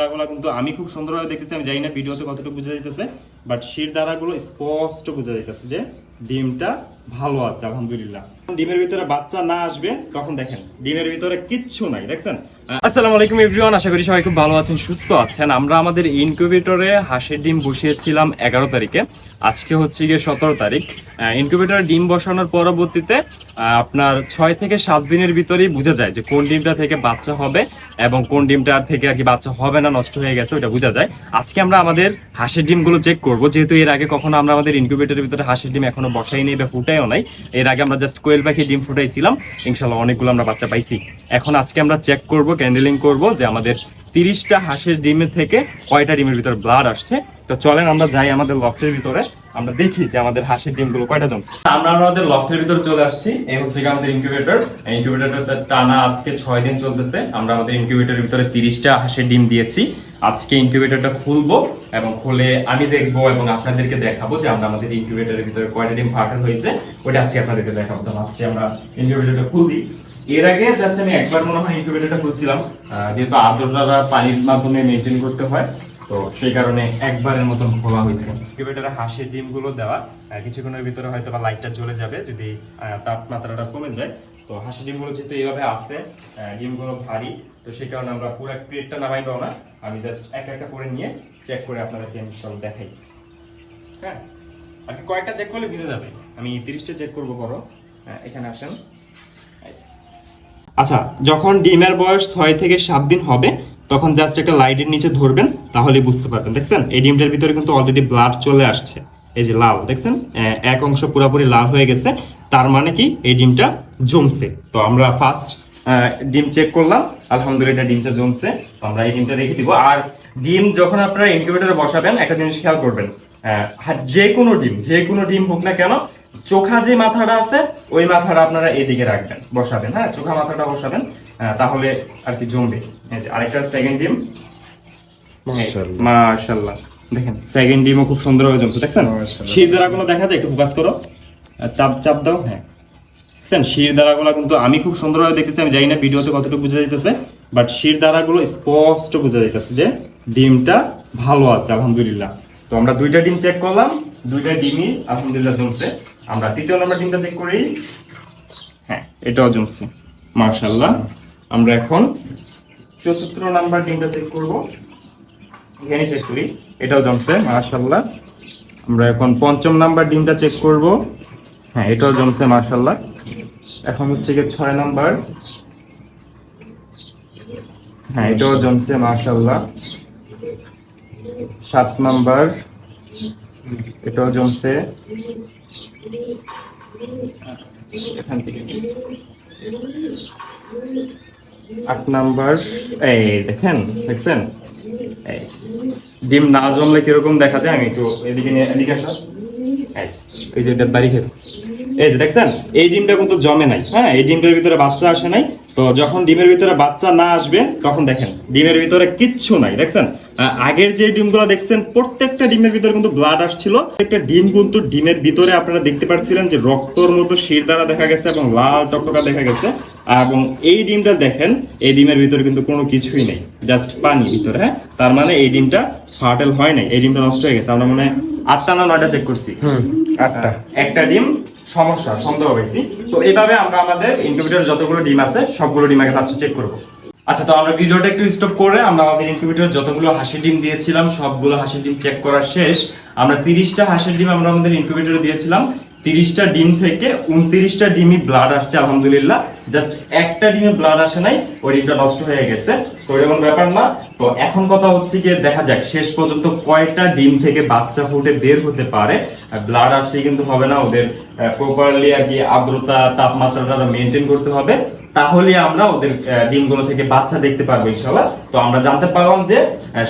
দ্বারাগুলো কিন্তু আমি খুব সুন্দরভাবে দেখেছি আমি জানি না ভিডিওতে কতটুকু বোঝা যাইতেছে বাট শির দাঁড়াগুলো স্পষ্ট বোঝা যাইতেছে যে ডিমটা ভালো আছে, আলহামদুলিল্লাহ। ডিমের ভিতরে বাচ্চা না আসবে, তখন দেখেন, ডিমের ভিতরে কিচ্ছু নাই, দেখছেন? আসসালামু আলাইকুম এভরিওয়ান আশা করি সবাই খুব ভালো আছেন, সুস্থ আছেন। আমরা আমাদের ইনকিউবেটরে হাঁসের ডিম বসিয়েছিলাম এগারো তারিখে। আজকে হচ্ছে গিয়ে সতেরো তারিখ। ইনকিউবেটরে ডিম বসানোর পরবর্তীতে আপনার ছয় থেকে সাত দিনের ভিতরেই বোঝা যায় যে কোন ডিমটা থেকে বাচ্চা হবে এবং কোন ডিমটা থেকে আর কি বাচ্চা হবে না, নষ্ট হয়ে গেছে ওটা বোঝা যায়। আজকে আমরা আমাদের হাঁসের ডিমগুলো চেক করব, যেহেতু এর আগে কখনো আমরা আমাদের ইনকিউবেটরের ভিতরে হাঁসের ডিম এখনও বসাই নেই বা ফুটাইও নাই। এর আগে আমরা জাস্ট কোয়েল পাখি ডিম ফুটাইছিলাম। ইনশাল্লাহ অনেকগুলো আমরা বাচ্চা পাইছি। এখন আজকে আমরা চেক করব ক্যান্ডেলিং করব যে আমাদের তিরিশটা হাঁসের ডিমের থেকে কয়টা ডিমের ভিতরে ব্লাড আসছে। তো চলেন আমরা যাই আমাদের লফটের ভিতরে। আমরা দেখি যে আমাদের হাঁসের ডিমগুলো কয়টা জমছে। আমরা আমাদের লফটের ভিতরে চলে আসছি। এই হচ্ছে আমাদের ইনকিউবেটর ইনকিউবেটরটা টানা আজকে ছয় দিন চলতেছে। আমরা আমাদের ইনকিউবেটরের ভিতরে তিরিশটা হাঁসের ডিম দিয়েছি। আজকে ইনকিউবেটরটা খুলবো এবং খুলে আমি দেখব এবং আপনাদেরকে দেখাবো যে আমরা আমাদের ইনকিউবেটরের ভিতরে কয়টা ডিম ফাটাল হয়েছে। ওইটা আজকে আপনাদেরকে দেখাবো। তো আজকে আমরা ইনকিউবেটরটা খুলি এর আগে জাস্ট আমি একবার মনে হয় ইনকিউবেটরটা খুলছিলাম। যেহেতু আর্দ্রতা পানির মাধ্যমে মেনটেন করতে হয়। তো সেই কারণে একবারের মতন খোলা হয়েছে। ইনকিউবেটরে হাঁসের ডিমগুলো দেওয়া কিছুক্ষণের ভিতরে হয়তো বা লাইটটা জ্বলে যাবে, যদি তাপমাত্রাটা কমে যায়। তো হাঁসের ডিমগুলো যেহেতু এইভাবে আছে ডিমগুলো ভারী, তো সেই কারণে আমরা পুরো প্লেটটা নামাই দাও না। আমি জাস্ট একটা একটা করে নিয়ে চেক করে আপনাদেরকে আমি সব দেখাই। হ্যাঁ? আর কি কয়েকটা চেক করলে বুঝে যাবে। আমি তিরিশটা চেক করব বড়। এখানে আসেন। আচ্ছা যখন ডিমের বয়স ছয় থেকে সাত দিন হবে তখন জাস্ট একটা লাইটের নিচে ধরবেন তাহলে বুঝতে পারবেন। দেখছেন? এই ডিমটার ভিতরে কিন্তু অলরেডি ব্লাড চলে আসছে। এই যে লাল, দেখছেন? এক অংশ পুরোপুরি লাল হয়ে গেছে, তার মানে কি এই ডিমটা জমছে। তো আমরা ফার্স্ট ডিম চেক করলাম, আলহামদুলিল্লাহ ডিমটা জমছে। আমরা এই ডিমটা রেখে দিব। আর ডিম যখন আপনারা ইনকিউবেটরে বসাবেন, একটা জিনিস খেয়াল করবেন যে কোনো ডিম যে কোনো ডিম হোক না কেন চোখা যে মাথাটা আছে ওই মাথাটা আপনারা এদিকে রাখবেন বসাবেন হ্যাঁ? চোখা মাথাটা বসাবেন তাহলে আর কি জমবে। আরেকটা সেকেন্ড ডিম। মাশাল্লাহ দেখেন সেকেন্ড ডিমও খুব সুন্দরভাবে জমছে দেখছেন। শির দ্বারাগুলো দেখা যায়? একটু ফোকাস করো। চাপ চাপ দাও হ্যাঁ। দেখছেন? শির দ্বারাগুলো কিন্তু আমি খুব সুন্দরভাবে দেখতেছি আমি জানি না ভিডিওতে কতটুকু বোঝা যাইতেছে বাট শির দ্বারাগুলো স্পষ্ট বোঝা যাইতেছে যে ডিমটা ভালো আছে আলহামদুলিল্লাহ। তো আমরা দুইটা ডিম চেক করলাম দুইটা ডিমই আলহামদুলিল্লাহ জমছে। আমরা তৃতীয় নম্বর ডিমটা চেক করি। হ্যাঁ এটাও জমছে। মার্শাল্লাহ আমরা এখন চতুর্থ নাম্বার ডিমটা চেক করব। এখানে চেক করি। এটাও জমছে মার্শাল্লাহ আমরা এখন পঞ্চম নাম্বার ডিমটা চেক করব। হ্যাঁ এটাও জমছে মার্শাল্লাহ এখন হচ্ছে গিয়ে ছয় নাম্বার। হ্যাঁ এটাও জমছে মার্শাল্লাহ সাত নাম্বার। এটাও জমছে এখান থেকে আট নাম্বার এই দেখেন দেখছেন এই ডিম না জমলে কীরকম দেখা যায় আমি একটু এদিকে নিয়ে এদিকে আসা এই যে, এটা বাড়ি খেতে এই যে দেখছেন এই ডিমটা কিন্তু জমে নাই হ্যাঁ? এই ডিমটার ভিতরে বাচ্চা আসে নাই। তো যখন ডিমের ভিতরে বাচ্চা না আসবে তখন দেখেন ডিমের ভিতরে কিচ্ছু নাই দেখছেন? আগের যে ডিমগুলো দেখছেন প্রত্যেকটা ডিমের ভিতরে কিন্তু ব্লাড আসছিল। একটা ডিম কিন্তু ডিমের ভিতরে আপনারা দেখতে পাচ্ছিলেন যে রক্তর মতো শির দ্বারা দেখা গেছে এবং লাল টকটকা দেখা গেছে। এবং এই ডিমটা দেখেন এই ডিমের ভিতরে কিন্তু কোনো কিছুই নেই জাস্ট পানি ভিতরে হ্যাঁ? তার মানে এই ডিমটা ফার্টেল হয় নাই এই ডিমটা নষ্ট হয়ে গেছে। আমরা মনে আটটা না নয়টা চেক করছি? আটটা। একটা ডিম সমস্যা, সন্দেহ হয়েছি তো এইভাবে আমরা আমাদের ইনকিউবেটর যতগুলো ডিম আছে, সবগুলো ডিম আগে ফার্স্টে চেক করব। আচ্ছা তো আমরা ভিডিওটা একটু স্টপ করে আমরা আমাদের ইনকিউবেটর যতগুলো হাসি ডিম দিয়েছিলাম, সবগুলো হাঁসের ডিম চেক করা শেষ। আমরা তিরিশটা হাঁসের ডিম আমরা আমাদের ইনকিউবেটরে দিয়েছিলাম। তিরিশটা ডিম থেকে উনত্রিশটা ডিমই ব্লাড আসছে, আলহামদুলিল্লাহ। জাস্ট একটা ডিমে ব্লাড আসে নাই, ওই ডিমটা নষ্ট হয়ে গেছে। তো এরকম ব্যাপার না। তো এখন কথা হচ্ছে গিয়ে, দেখা যাক, শেষ পর্যন্ত কয়টা ডিম থেকে বাচ্চা ফুটে বের হতে পারে। ব্লাড আসলে কিন্তু হবে না, ওদের প্রপারলি আর কি আর্দ্রতা, তাপমাত্রাটা মেনটেন করতে হবে। তাহলে আমরা ওদের ডিমগুলো থেকে বাচ্চা দেখতে পারব ইনশাল্লাহ তো আমরা জানতে পারলাম যে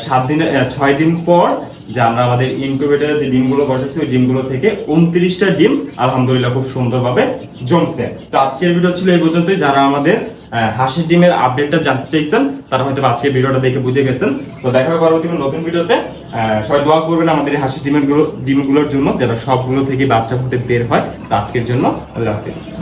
সাত দিনে ছয় দিন পর যে আমরা আমাদের ইনকিউবেটরে যে ডিমগুলো বসাচ্ছি, ওই ডিমগুলো থেকে উনত্রিশটা ডিম আলহামদুলিল্লাহ খুব সুন্দরভাবে জমছে। তো আজকের ভিডিও ছিল এই পর্যন্তই। যারা আমাদের হাঁসের ডিমের আপডেটটা জানতে চাইছেন, তারা হয়তো আজকের ভিডিওটা দেখে বুঝে গেছেন। তো দেখা হবে পরবর্তী নতুন ভিডিওতে। সবাই দোয়া করবেন আমাদের হাঁসের ডিমেরগুলো ডিমগুলোর জন্য যারা সবগুলো থেকে বাচ্চা ফুটে বের হয়। তো আজকের জন্য আল্লাহ হাফিজ।